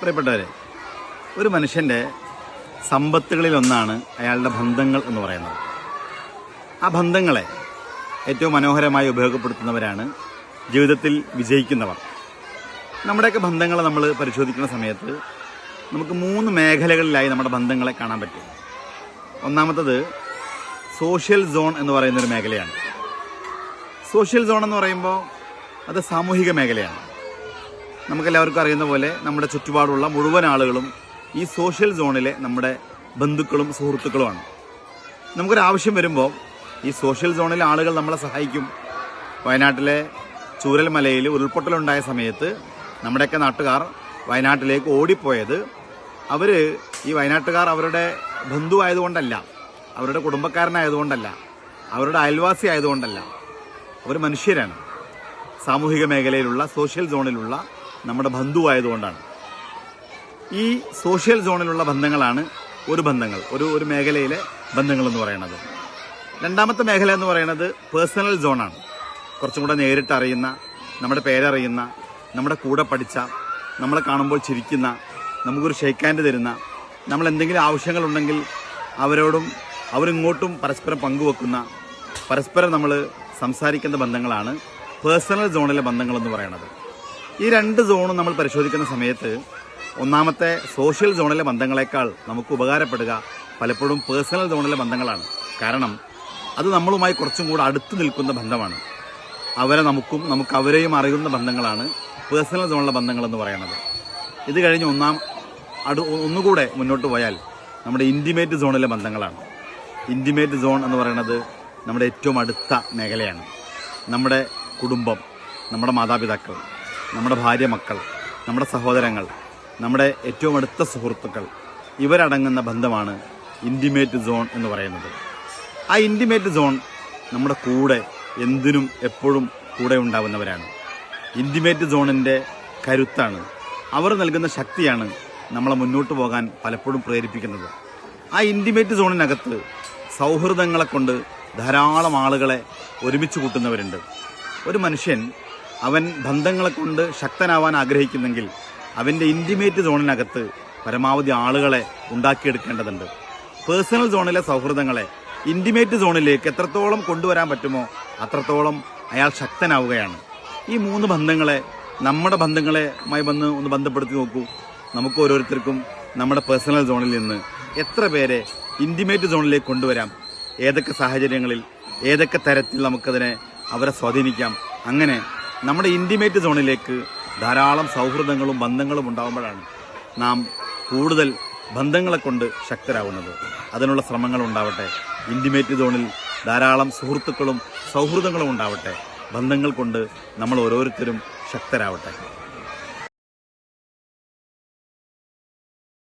പ്രിയപ്പെട്ടവരെ ഒരു മനുഷ്യന്റെ സമ്പത്തുകളിൽ ഒന്നാണ് അയാളുടെ ബന്ധങ്ങൾ എന്ന് പറയുന്നത്. ആ ബന്ധങ്ങളെ ഏറ്റവും മനോഹരമായി ഉപയോഗപ്പെടുത്തുന്നവരാണ് ജീവിതത്തിൽ വിജയിക്കുന്നവർ. നമ്മുടെയൊക്കെ ബന്ധങ്ങളെ നമ്മൾ പരിശോധിക്കുന്ന സമയത്ത് നമുക്ക് മൂന്ന് മേഖലകളിലായി നമ്മുടെ ബന്ധങ്ങളെ കാണാൻ പറ്റും. ഒന്നാമത്തത് സോഷ്യൽ സോൺ എന്ന് പറയുന്ന ഒരു മേഖലയാണ്. സോഷ്യൽ സോൺ എന്ന് പറയുമ്പോൾ അത് സാമൂഹിക മേഖലയാണ്. നമുക്കെല്ലാവർക്കും അറിയുന്ന പോലെ നമ്മുടെ ചുറ്റുപാടുള്ള മുഴുവൻ ആളുകളും ഈ സോഷ്യൽ സോണിലെ നമ്മുടെ ബന്ധുക്കളും സുഹൃത്തുക്കളുമാണ്. നമുക്കൊരാവശ്യം വരുമ്പോൾ ഈ സോഷ്യൽ സോണിലെ ആളുകൾ നമ്മളെ സഹായിക്കും. വയനാട്ടിലെ ചൂരൽമലയിൽ ഉരുൾപൊട്ടലുണ്ടായ സമയത്ത് നമ്മുടെയൊക്കെ നാട്ടുകാർ വയനാട്ടിലേക്ക് ഓടിപ്പോയത്. അവർ ഈ വയനാട്ടുകാർ അവരുടെ ബന്ധു ആയതുകൊണ്ടല്ല അവരുടെ കുടുംബക്കാരനായതുകൊണ്ടല്ല അവരുടെ അയൽവാസി ആയതുകൊണ്ടല്ല. അവർ മനുഷ്യരാണ്. സാമൂഹിക മേഖലയിലുള്ള സോഷ്യൽ സോണിലുള്ള നമ്മുടെ ബന്ധുവായതുകൊണ്ടാണ് ഈ സോഷ്യൽ സോണിലുള്ള ബന്ധങ്ങളാണ് ഒരു ബന്ധങ്ങൾ ഒരു ഒരു മേഖലയിലെ ബന്ധങ്ങൾ എന്ന് പറയുന്നത്. രണ്ടാമത്തെ മേഖല എന്ന് പറയുന്നത് പേഴ്സണൽ സോണാണ്. കുറച്ചും കൂടെ നേരിട്ട് അറിയുന്ന നമ്മുടെ പേരറിയുന്ന നമ്മുടെ കൂടെ പഠിച്ച നമ്മളെ കാണുമ്പോൾ ചിരിക്കുന്ന നമുക്കൊരു ഷെയ്ക്ക് ഹാൻഡ് തരുന്ന നമ്മൾ എന്തെങ്കിലും ആവശ്യങ്ങളുണ്ടെങ്കിൽ അവരോടും അവരിങ്ങോട്ടും പരസ്പരം പങ്കുവെക്കുന്ന പരസ്പരം നമ്മൾ സംസാരിക്കുന്ന ബന്ധങ്ങളാണ് പേഴ്സണൽ സോണിലെ ബന്ധങ്ങൾ എന്ന് പറയുന്നത്. ഈ രണ്ട് സോണും നമ്മൾ പരിശോധിക്കുന്ന സമയത്ത് ഒന്നാമത്തെ സോഷ്യൽ സോണിലെ ബന്ധങ്ങളെക്കാൾ നമുക്ക് ഉപകാരപ്പെടുക പലപ്പോഴും പേഴ്സണൽ സോണിലെ ബന്ധങ്ങളാണ്. കാരണം അത് നമ്മളുമായി കുറച്ചും കൂടെ അടുത്ത് നിൽക്കുന്ന ബന്ധമാണ്. അവരെ നമുക്കും നമുക്ക് അവരെയും അറിയുന്ന ബന്ധങ്ങളാണ് പേഴ്സണൽ സോണിലെ ബന്ധങ്ങൾ എന്ന് പറയുന്നത്. ഇത് കഴിഞ്ഞ് ഒന്നാം അടു ഒന്നുകൂടെ മുന്നോട്ട് പോയാൽ നമ്മുടെ ഇന്റിമേറ്റ് സോണിലെ ബന്ധങ്ങളാണ്. ഇന്റിമേറ്റ് സോൺ എന്ന് പറയുന്നത് നമ്മുടെ ഏറ്റവും അടുത്ത മേഖലയാണ്. നമ്മുടെ കുടുംബം നമ്മുടെ മാതാപിതാക്കൾ നമ്മുടെ ഭാര്യ മക്കൾ നമ്മുടെ സഹോദരങ്ങൾ നമ്മുടെ ഏറ്റവും അടുത്ത സുഹൃത്തുക്കൾ ഇവരടങ്ങുന്ന ബന്ധമാണ് ഇന്റിമേറ്റ് സോൺ എന്ന് പറയുന്നത്. ആ ഇന്റിമേറ്റ് സോൺ നമ്മുടെ കൂടെ എന്തിനും എപ്പോഴും കൂടെ ഉണ്ടാവുന്നവരാണ്. ഇന്റിമേറ്റ് സോണിന്റെ കരുത്താണ്. അവർ നൽകുന്ന ശക്തിയാണ് നമ്മളെ മുന്നോട്ട് പോകാൻ പലപ്പോഴും പ്രേരിപ്പിക്കുന്നത്. ആ ഇന്റിമേറ്റ് സോണിനകത്ത് സൗഹൃദങ്ങളെ കൊണ്ട് ധാരാളം ആളുകളെ ഒരുമിച്ച് കൂട്ടുന്നവരുണ്ട്. ഒരു മനുഷ്യൻ അവൻ ബന്ധങ്ങളെ കൊണ്ട് ശക്തനാവാൻ ആഗ്രഹിക്കുന്നെങ്കിൽ അവന്റെ ഇന്റിമേറ്റ് സോണിനകത്ത് പരമാവധി ആളുകളെ ഉണ്ടാക്കിയെടുക്കേണ്ടതുണ്ട്. പേഴ്സണൽ സോണിലെ സൗഹൃദങ്ങളെ ഇന്റിമേറ്റ് സോണിലേക്ക് എത്രത്തോളം കൊണ്ടുവരാൻ പറ്റുമോ അത്രത്തോളം അയാൾ ശക്തനാവുകയാണ്. ഈ മൂന്ന് ബന്ധങ്ങളെ നമ്മുടെ ബന്ധങ്ങളുമായി വന്ന് ഒന്ന് ബന്ധപ്പെടുത്തി നോക്കൂ. നമുക്ക് ഓരോരുത്തർക്കും നമ്മുടെ പേഴ്സണൽ സോണിൽ നിന്ന് എത്ര പേരെ ഇന്റിമേറ്റ് സോണിലേക്ക് കൊണ്ടുവരാം? ഏതൊക്കെ സാഹചര്യങ്ങളിൽ ഏതൊക്കെ തരത്തിൽ നമുക്കതിനെ അവരെ സ്വാധീനിക്കാം? അങ്ങനെ നമ്മുടെ ഇന്റിമേറ്റ് സോണിലേക്ക് ധാരാളം സൗഹൃദങ്ങളും ബന്ധങ്ങളും ഉണ്ടാകുമ്പോഴാണ് നാം കൂടുതൽ ബന്ധങ്ങളെ കൊണ്ട് ശക്തരാകുന്നത് അതിനുള്ള ശ്രമങ്ങൾ ഉണ്ടാവട്ടെ. ഇന്റിമേറ്റ് സോണിൽ ധാരാളം സുഹൃത്തുക്കളും സൗഹൃദങ്ങളും ഉണ്ടാവട്ടെ. ബന്ധങ്ങൾ കൊണ്ട് നമ്മൾ ഓരോരുത്തരും ശക്തരാവട്ടെ.